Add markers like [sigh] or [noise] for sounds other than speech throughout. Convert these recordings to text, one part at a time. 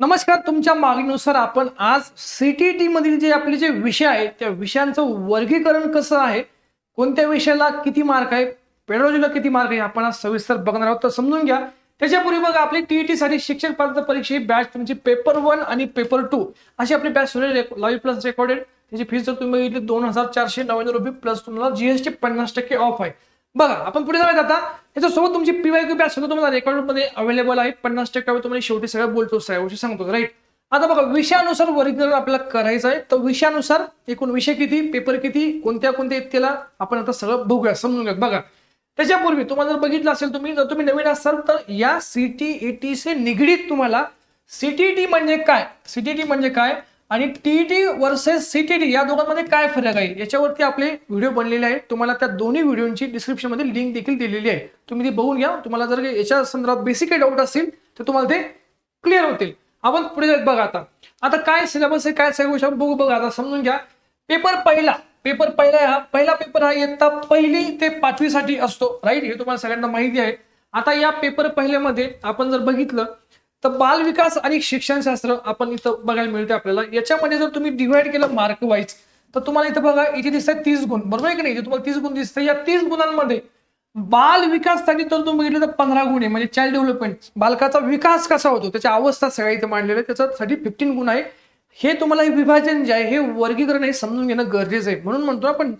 नमस्कार तुमच्या मागणीनुसार आपण आज सीटीटी मधील जे आपले जे विषय आहेत त्या विषयांचं वर्गीकरण कसं आहे? कोणत्या विषयाला किती मार्क आहे? पेडॉलॉजीला किती मार्क आहे? आपण आज सविस्तर बघणार आहोत. तर समजून घ्या. त्याच्यापूर्वी बघा आपली टीईटी साठी शिक्षक पात्रता परीक्षा ही बॅच तुमची पेपर वन आणि पेपर टू अशी आपली बॅच सुरू लाईव्ह प्लस रेकॉर्डेड त्याची फीस जर तुम्ही दोन हजार चारशे नव्याण्णव रुपये प्लस तुम्हाला जीएसटी पन्नास टक्के ऑफ आहे. बघा आपण पुढे जाऊयात आता. याच्यासोबत तुमची पीवाय क्यू बॅच सुद्धा तुम्हाला रेकॉर्डमध्ये अवेलेबल आहे. पन्नास टक्के तुम्हाला शेवटी सगळं बोलतो गोष्टी सांगतो राईट आता बघा विषयानुसार वर्गीकरण आपल्याला करायचं आहे. तर विषयानुसार एकूण विषय किती पेपर किती कोणत्या कोणत्या आहेत आपण आता सगळं बघूया समजून घ्या बघा त्याच्यापूर्वी तुम्हाला जर बघितलं असेल तुम्ही जर तुम्ही नवीन असाल तर या सीटीईटी से निगडीत तुम्हाला सीटीटी म्हणजे काय? सीटीटी म्हणजे काय? आणि टीईटी वर्सेस सीटीटी या दोघांमध्ये काय फरक आहे? याच्यावरती आपले व्हिडिओ बनलेले आहेत. तुम्हाला त्या दोन्ही व्हिडिओची डिस्क्रिप्शनमध्ये लिंक देखील दिलेली आहे. तुम्ही ती बघून घ्या. तुम्हाला जर याच्या संदर्भात बेसिक काही डाऊट असतील तर तुम्हाला ते क्लिअर होतील. आपण पुढे जात बघा आता. आता काय सिलेबस आहे काय सगळ्या गोष्टी बघू बघा आता समजून घ्या. पेपर पहिला. पेपर पहिला हा. पहिला पेपर हा इयत्ता पहिली ते पाचवीसाठी असतो. राईट हे तुम्हाला सगळ्यांना माहिती आहे. आता या पेपर पहिल्यामध्ये आपण जर बघितलं तर बाल विकास आणि शिक्षणशास्त्र आपण इथं बघायला मिळते आपल्याला. याच्यामध्ये जर तुम्ही डिवाइड केलं मार्क वाईज तर तुम्हाला इथं बघा इथे दिसतात तीस गुण. बरोबर आहे की नाही? तुम्हाला तीस गुण दिसतात या तीस गुणांमध्ये बाल विकाससाठी तर तुम्ही बघितलं तर पंधरा गुण आहे. म्हणजे चाइल्ड डेव्हलपमेंट बालकाचा विकास कसा होतो? त्याच्या अवस्था सगळ्या इथे मांडलेल्या आहेत त्याच्यासाठी फिफ्टीन गुण आहे. हे तुम्हाला हे विभाजन जे आहे हे वर्गीकरण हे समजून घेणं गरजेचं आहे. म्हणून म्हणतो आपण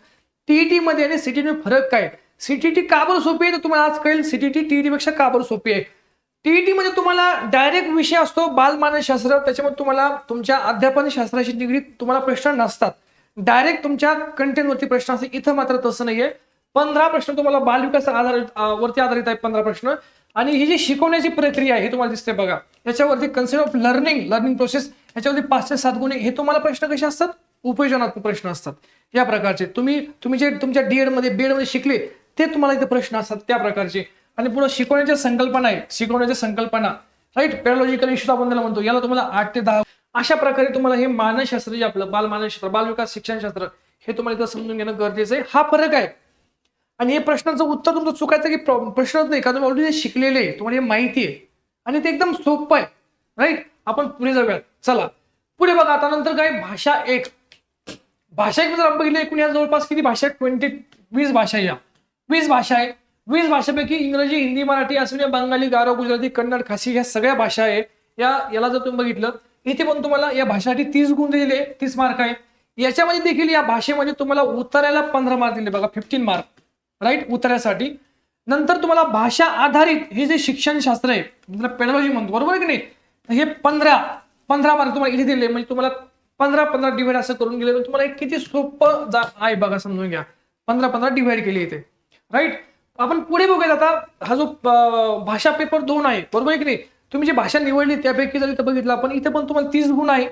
टीईटी मध्ये आणि सीटीटी फरक काय? सीटीटी का बरं सोपी आहे? तर तुम्हाला आज कळेल सीटीटी टीईटी पेक्षा का बरं सोपी आहे? टीईटी मध्ये तुम्हाला डायरेक्ट विषय असतो बालमानसशास्त्र त्याच्यामध्ये तुम्हाला तुमच्या अध्यापन शास्त्राशी निगडीत तुम्हाला प्रश्न नसतात. डायरेक्ट तुमच्या कंटेंटवरती प्रश्न असतात. इथं मात्र तसं नाहीये. पंधरा प्रश्न तुम्हाला बालविकास आधारित वरती आधारित आहे पंधरा प्रश्न. आणि ही जी शिकवण्याची प्रक्रिया आहे हे तुम्हाला दिसते बघा. याच्यावरती concept of learning learning process याच्यावरती पाच ते सात गुणे हे तुम्हाला प्रश्न कसे असतात? उपयोजनात्मक प्रश्न असतात. या प्रकारचे. तुम्ही तुम्ही जे तुमच्या डीएडमध्ये बीएडमध्ये शिकले ते तुम्हाला इथे प्रश्न असतात. त्या प्रकारचे. आणि पुढे शिकवण्याच्या संकल्पना आहेत. शिकवण्याच्या संकल्पना. राईट पॅरोलॉजिकल इश्यू आपण त्याला म्हणतो. याला तुम्हाला आठ ते दहा अशा प्रकारे तुम्हाला हे मानसशास्त्र जे आपलं बालमानसशास्त्र बालविकास शिक्षणशास्त्र हे तुम्हाला इथं समजून घेणं गरजेचं आहे. हा फरक आहे. आणि हे प्रश्नाचं उत्तर तुमचं चुकायचं की प्रश्नच नाही. का तुम्ही ऑलरेडी शिकलेले आहे तुम्हाला हे माहिती आहे. आणि ते एकदम सोपं आहे. राईट आपण पुढे जाऊयात. चला. पुढे बघा. आता नंतर काय? भाषा एक. भाषा एक जर आपण बघितलं एकूण या जवळपास किती भाषा ट्वेंटी वीस भाषा आहे या. वीस भाषा आहे वीस भाषेपैकी इंग्रजी हिंदी मराठी असलेल्या बंगाली गारो गुजराती कन्नड खासी ह्या सगळ्या भाषा आहे. या याला जर तुम्ही बघितलं इथे पण तुम्हाला या भाषेसाठी तीस गुण दिलेले तीस मार्क आहे. याच्यामध्ये देखील या भाषेमध्ये तुम्हाला उतरायला पंधरा मार्क दिले बघा फिफ्टीन मार्क राईट उतरायसाठी. नंतर तुम्हाला भाषा आधारित हे जे शिक्षणशास्त्र आहे पेडॉलॉजी म्हणतो बरोबर आहे की नाही? हे पंधरा पंधरा मार्क तुम्हाला इथे दिले म्हणजे तुम्हाला पंधरा पंधरा डिवाइड असं करून गेले तर तुम्हाला किती सोपं जा आहे बघा समजून घ्या. पंधरा पंधरा डिवाइड केली इथे. राईट आपण पुढे बघूयात आता हा जो भाषा पेपर दोन आहे बरोबर आहे की नाही? तुम्ही जी भाषा निवडली त्यापैकी जर इथं बघितलं आपण इथे पण तुम्हाला तीस गुण आहे.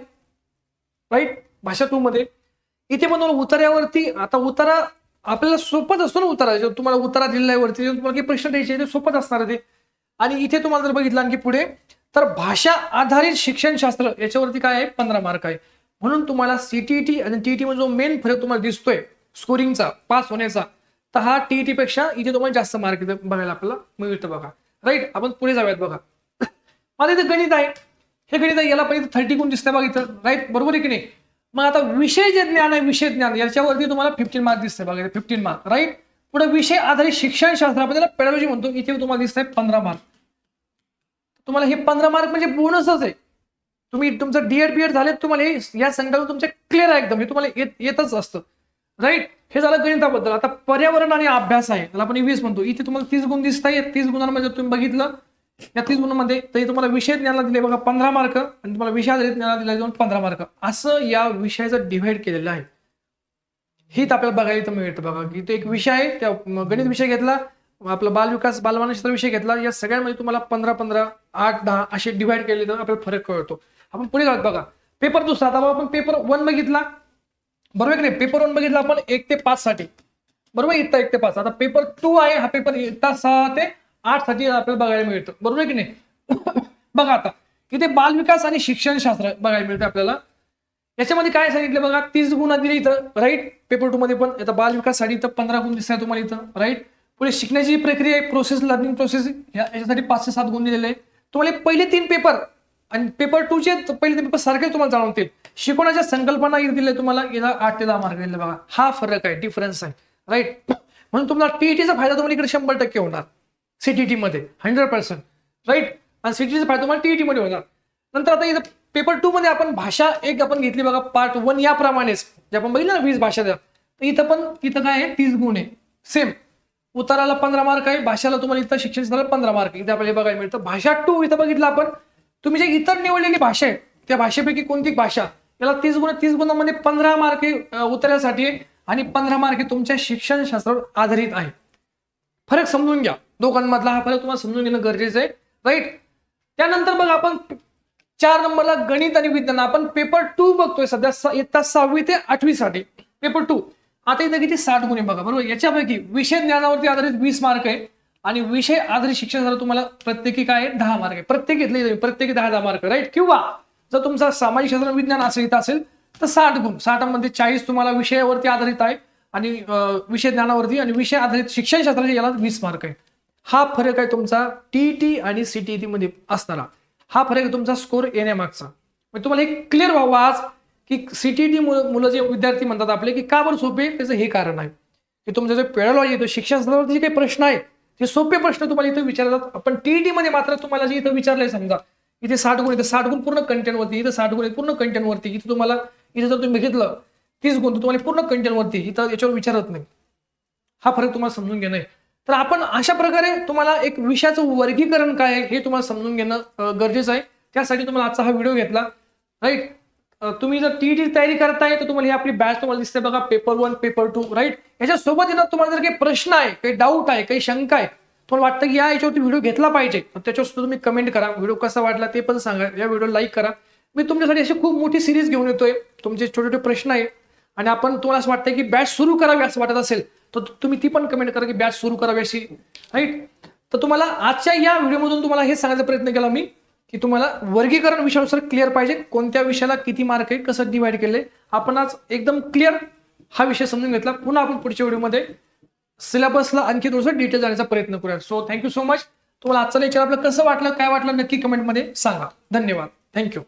राईट भाषा टू मध्ये. इथे पण तुम्हाला उतार्यावरती आता उतारा आपल्याला सोपंच असतो ना उतारा. तुम्हाला उतारा दिल्यावरती तुम्हाला काही प्रश्न द्यायचे ते सोपंच असणार आहे ते. आणि इथे तुम्हाला जर बघितलं आणखी पुढे तर भाषा आधारित शिक्षणशास्त्र याच्यावरती काय आहे? पंधरा मार्क आहे. म्हणून तुम्हाला सीटीटी आणि टीईटी मध्ये जो मेन फरक तुम्हाला दिसतोय स्कोरिंगचा पास होण्याचा तर हा टीईटी पेक्षा इथे तुम्हाला जास्त मार्क इथे बघायला आपल्याला मिळतं बघा. राईट आपण पुढे जाऊयात बघा. माझं इथं गणित आहे. हे गणित आहे याला पहिले थर्टी गुण दिसतंय बघा इथं. राईट बरोबर आहे की नाही? मग आता विषय जे ज्ञान आहे विषय ज्ञान याच्यावरती तुम्हाला फिफ्टीन मार्क दिसतंय बघा फिफ्टीन मार्क राईट पुढे विषय आधारित शिक्षणशास्त्र आपण त्याला पेडॉलॉजी म्हणतो इथे तुम्हाला दिसतंय पंधरा मार्क तुम्हाला हे पंधरा मार्क म्हणजे बोनसच आहे. तुम्ही तुमचं डीएड बीएड झाले तुम्हाला हे या संकल्प तुमचे क्लिअर आहे एकदम. हे तुम्हाला येत येतच असतं. राईट हे झालं गणिताबद्दल. आता पर्यावरण आणि अभ्यास आहे. त्याला आपण वीस म्हणतो. इथे तुम्हाला तीस गुण दिसत आहेत तीस गुणांमध्ये तुम्ही बघितलं या तीस गुणांमध्ये तरी तुम्हाला विषय ज्ञानाला दिले बघा पंधरा मार्क आणि तुम्हाला विषय आधारित ज्ञानाला दिला जाऊन पंधरा मार्क. असं या विषयाचं डिव्हाइड केलेलं आहे. हेच आपल्याला बघायला इथं मिळतं बघा. की तो एक विषय आहे त्या गणित विषय घेतला आपला बालविकास बालमानशास्त्र विषय घेतला या सगळ्यांमध्ये तुम्हाला पंधरा पंधरा आठ दहा असे डिव्हाइड केले तर आपल्याला फरक कळतो. आपण पुढे बघा. पेपर दुसरा आता आपण पेपर वन बघितला. बरोबर की नाही? पेपर वन बघितला आपण एक ते पाच साठी. बरोबर इथं एक ते पाच. आता पेपर टू आहे हा पेपर इथं सहा ते आठसाठी आपल्याला बघायला मिळतं. बरोबर की नाही? [coughs] बघा आता इथे बालविकास आणि शिक्षणशास्त्र बघायला मिळतं आपल्याला. याच्यामध्ये काय सांगितलं बघा? तीस गुण दिले इथं राईट पेपर टू मध्ये पण. आता बाल विकाससाठी इथं पंधरा गुण दिसतात तुम्हाला इथं राईट पुढे शिकण्याची प्रक्रिया आहे प्रोसेस लर्निंग प्रोसेस याच्यासाठी पाच ते सात गुण दिलेले आहे तुम्हाला पहिले तीन पेपर आणि पेपर टूचे पहिले ते पेपर सारखे तुम्हाला जाणवतील शिकवण्याच्या संकल्पना इथे दिल्या तुम्हाला याला आठ ते दहा मार्क दिले बघा. हा फरक आहे डिफरन्स आहे. राईट म्हणून तुम्हाला टीईटीचा फायदा तुम्हाला इकडे शंभर टक्के होणार. सीटीटी मध्ये हंड्रेड पर्सेंट राईट आणि सीटीचा फायदा तुम्हाला टीईटी मध्ये होणार. नंतर आता इथं पेपर टू मध्ये आपण भाषा एक आपण घेतली बघा पार्ट वन याप्रमाणेच. जे आपण बघितलं ना वीस भाषा द्या. तर इथं पण इथं काय आहे? तीस गुण आहे. सेम उताराला पंधरा मार्क आहे भाषाला तुम्हाला इथं शिक्षण पंधरा मार्क इथे आपल्याला बघायला मिळतं. भाषा टू इथं बघितलं आपण तुम्ही जे इतर निवडलेली भाषा आहे त्या भाषेपैकी कोणती भाषा त्याला तीस गुण तीस गुणांमध्ये पंधरा मार्क उतरण्यासाठी आहे आणि पंधरा मार्क तुमच्या शिक्षणशास्त्रावर आधारित आहे. फरक समजून घ्या. दोघांमधला हा फरक तुम्हाला समजून घेणं गरजेचं आहे. राईट त्यानंतर मग आपण चार नंबरला गणित आणि विज्ञान. आपण पेपर टू बघतोय सध्या स- इयत्ता सहावी ते आठवी साठी पेपर टू आता इथं किती साठ गुण बघा बरोबर? याच्यापैकी विषय ज्ञानावरती आधारित वीस मार्क आहे. आणि विषय आधारित शिक्षण झालं तुम्हाला प्रत्येकी काय आहे? दहा मार्क आहे. प्रत्येक घेतले तुम्ही प्रत्येकी दहा दहा मार्क राईट किंवा जर तुमचा सामाजिक शास्त्र विज्ञान असेल इथं असेल तर साठ गुण. साठामध्ये चाळीस तुम्हाला विषयावरती आधारित आहे आणि विषय ज्ञानावरती आणि विषय आधारित शिक्षण शास्त्राचे याला वीस मार्क आहे हा फरक आहे तुमचा टी टी आणि सी टी मध्ये असणारा हा फरक आहे तुमचा स्कोर येण्यामागचा म्हणजे तुम्हाला हे क्लिअर व्हावं आज की सी टी टी मुलं जे विद्यार्थी म्हणतात आपले की का बरं सोपे? त्याचं हे कारण आहे. की तुमचं जे पेडॉलॉजी येतो शिक्षण जे काही प्रश्न आहेत ते सोपे प्रश्न तुम्हाला इथे विचारतात पण टीईटी मध्ये मात्र तुम्हाला जे इथं विचारलंय समजा इथे साठ गुण इथे साठ गुण पूर्ण कंटेंट वरती इथं साठ गुण पूर्ण कंटेंट वरती इथे तुम्हाला इथे जर तुम्ही बघितलं तीस गुण तर तुम्हाला पूर्ण कंटेंट वरती इथं याच्यावर विचारत नाही. हा फरक तुम्हाला समजून घेणं आहे. तर आपण अशा प्रकारे तुम्हाला एक विषयाचं वर्गीकरण काय आहे हे तुम्हाला समजून घेणं गरजेचं आहे. त्यासाठी तुम्हाला आजचा हा व्हिडिओ घेतला राईट तुम्ही जर टीईटी तयारी करताय तर तुम्हाला ही आपली बॅच तुम्हाला दिसते बघा paper one paper two right याच्यासोबत येणार तुम्हाला जर काही प्रश्न आहे काही डाऊट आहे काही शंका आहे तुम्हाला वाटतं की या याच्यावरती व्हिडिओ घेतला पाहिजे तर त्याच्यावर सुद्धा तुम्ही कमेंट करा. व्हिडिओ कसा वाटला ते पण सांगा. या व्हिडिओ लाईक करा. मी तुमच्यासाठी अशी खूप मोठी सिरीज घेऊन येतोय. तुमचे छोटे छोटे प्रश्न आहे आणि आपण तुम्हाला असं वाटतं की बॅच सुरू करावी असं वाटत असेल तर तुम्ही ती पण कमेंट करा की बॅच सुरू करावी अशी राईट तर तुम्हाला आजच्या या व्हिडिओमधून तुम्हाला हे सांगायचा प्रयत्न केला मी. की तुम्हाला वर्गीकरण विषयानुसार क्लिअर पाहिजे. कोणत्या विषयाला किती मार्क आहे कसं डिवाइड केले आपण आज एकदम क्लिअर हा विषय समजून घेतला. पुन्हा आपण पुढच्या व्हिडिओमध्ये सिलेबसला आणखी थोडंसं डिटेल जाण्याचा प्रयत्न करूया सो थँक्यू सो मच तुम्हाला आजचा लेक्चर आपलं कसं वाटलं काय वाटलं नक्की कमेंटमध्ये सांगा. धन्यवाद. थँक्यू